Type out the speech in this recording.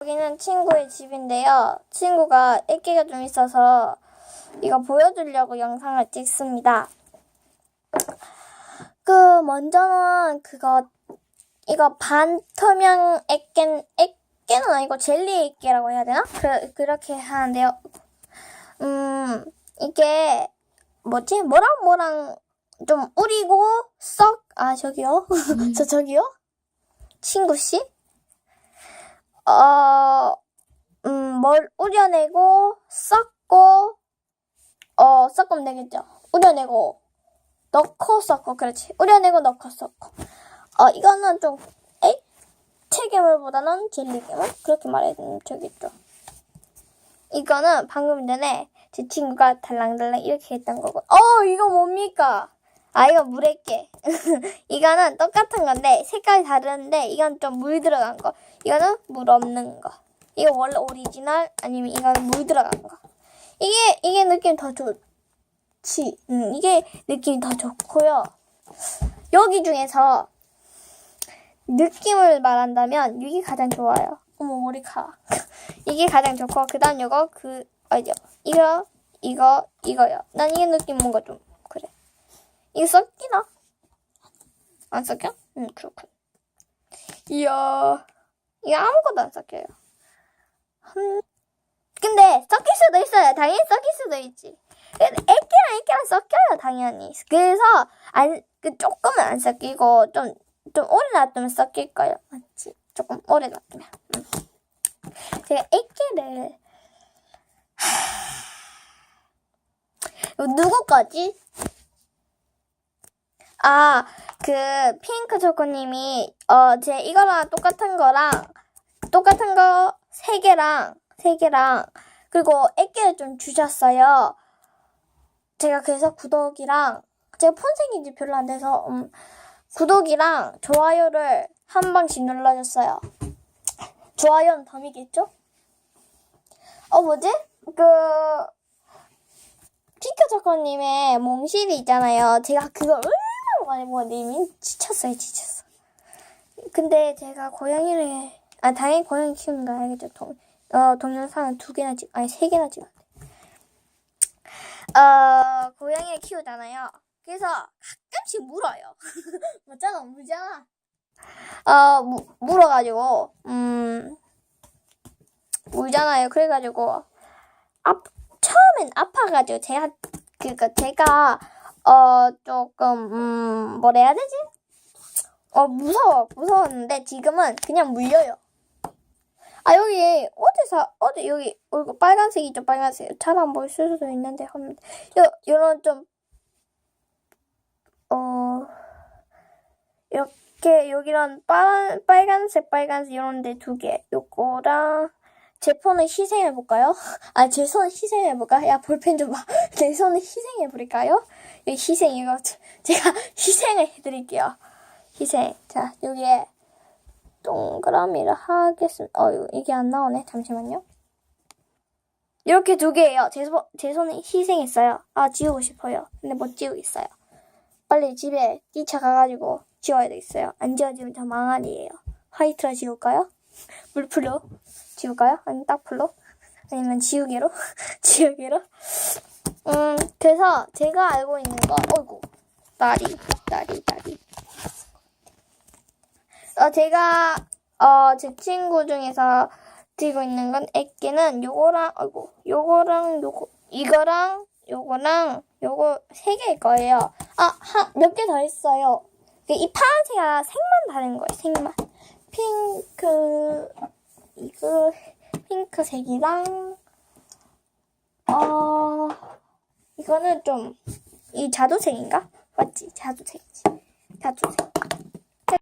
여기는 친구의 집인데요. 친구가 애기가 좀 있어서 이거 보여주려고 영상을 찍습니다. 그 먼저는 그거 이거 반투명 애깨 애깨는 아니고 젤리 애깨라고 해야 되나? 그 그렇게 하는데요. 음 이게 뭐지? 뭐랑 뭐랑 좀 우리고 썩 아 저기요 저 저기요 친구 씨? 어, 음, 뭘 우려내고, 섞고, 어, 섞으면 되겠죠. 우려내고, 넣고 섞고, 그렇지. 우려내고, 넣고 섞고. 어, 이거는 좀, 에이? 체계물보다는 젤리괴물? 그렇게 말해야 되는 저겠죠. 이거는 방금 전에 제 친구가 달랑달랑 이렇게 했던 거고. 어, 이거 뭡니까? 아, 이거 물에 깨. 이거는 똑같은 건데, 색깔이 다른데, 이건 좀 물 들어간 거. 이거는 물 없는 거. 이거 원래 오리지널, 아니면 이거는 물 들어간 거. 이게, 이게 느낌 더 좋지. 음, 이게 느낌이 더 좋고요. 여기 중에서 느낌을 말한다면, 이게 가장 좋아요. 어머, 머리카락. 이게 가장 좋고, 그 다음 이거, 그, 아니죠. 이거, 이거, 이거요. 난 이게 느낌 뭔가 좀, 그래. 이거 섞이나? 안 섞여? 응, 그렇군. 이야, 이거 아무것도 안 섞여요. 음, 근데 섞일 수도 있어요. 당연히 섞일 수도 있지. 근데 애기랑 애기랑 섞여요, 당연히. 그래서 안, 그 조금은 안 섞이고 좀, 좀 오래 놔두면 섞일 거예요. 맞지? 조금 오래 놔두면. 음. 제가 애기를 하... 누구 거지? 아, 그 핑크 초코님이 어제 이거랑 똑같은 거랑 똑같은 거 세 개랑 세 개랑 그리고 애기를 좀 주셨어요. 제가 그래서 구독이랑 제가 폰 생긴 지 별로 안 돼서 음, 구독이랑 좋아요를 한 방씩 눌러줬어요. 좋아요는 덤이겠죠? 어 뭐지? 그 핑크 초코님의 몽실이 있잖아요. 제가 그걸 얼마나 많이 보는데 이미 지쳤어요, 지쳤어. 근데 제가 고양이를 아 당연히 고양이 키우는 거 알겠죠? 동, 어 동영상은 두 개나 찍 아니 세 개나 찍었대. 어 고양이를 키우잖아요. 그래서 가끔씩 물어요. 맞잖아, 물잖아. 어 무, 물어가지고 음 울잖아요. 그래가지고 아 처음엔 아파가지고 제가 그니까 제가 어 조금 음 뭐라 해야 되지? 어 무서워 무서웠는데 지금은 그냥 물려요. 아 여기 어디서 어디 여기 어, 이거 빨간색 이죠 빨간색 잘 안 보일 수도 있는데 한요 요런 좀 어 이렇게 여기랑 빨 빨간색 빨간색 이런데 두 개 요거랑 제 폰을 희생해 볼까요? 아 제 손을 희생해 볼까? 야 볼펜 좀 봐. 제 손을 희생해 버릴까요? 여기 희생 이거 제가 희생을 해드릴게요. 희생. 자 여기에 동그라미를 하겠습니다. 어 이게 안 나오네. 잠시만요. 이렇게 두 개예요. 제, 손, 제 손을 희생했어요. 아 지우고 싶어요. 근데 못 지우고 있어요. 빨리 집에 뛰쳐가가지고 지워야 되겠어요. 안 지워지면 저 망할이에요. 화이트로 지울까요? 물풀로 지울까요? 아니면 딱풀로? 아니면 지우개로? 지우개로? 음, 그래서 제가 알고 있는 거, 어이구, 나리, 나리, 나리. 어, 제가, 어, 제 친구 중에서 들고 있는 건 애기는 요거랑, 아이고, 요거랑 요거, 이거랑 요거랑 요거 세 개일 거예요. 아, 한, 몇 개 더 있어요. 그이 파란색이랑 색만 다른 거예요, 색만. 핑크, 이거, 핑크색이랑, 어, 이거는 좀, 이 자두색인가? 맞지? 자두색이지. 자두색.